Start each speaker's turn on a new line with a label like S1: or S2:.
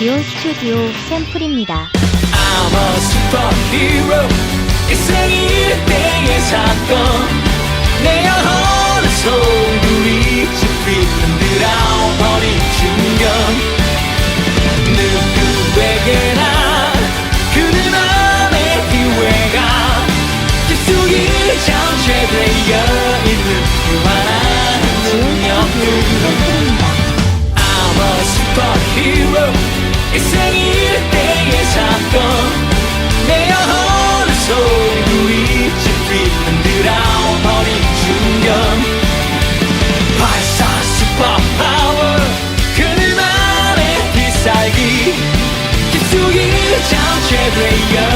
S1: 지온 스튜디오 샘플입니다.
S2: I'm a superhero. 일생이 일대의 사건. 내 영혼을 소굴이 짚이 흔들어버린 중년. 누구에게나 그는 안의 기회가 깊숙이 잠재되어 일생일 때의
S1: 사건
S2: 내 영혼을 쏘고 있지
S1: 뒤흔들어 버린 중년. 발사
S2: 슈퍼파워 그늘만의 비살기. 깊숙이 잠재되어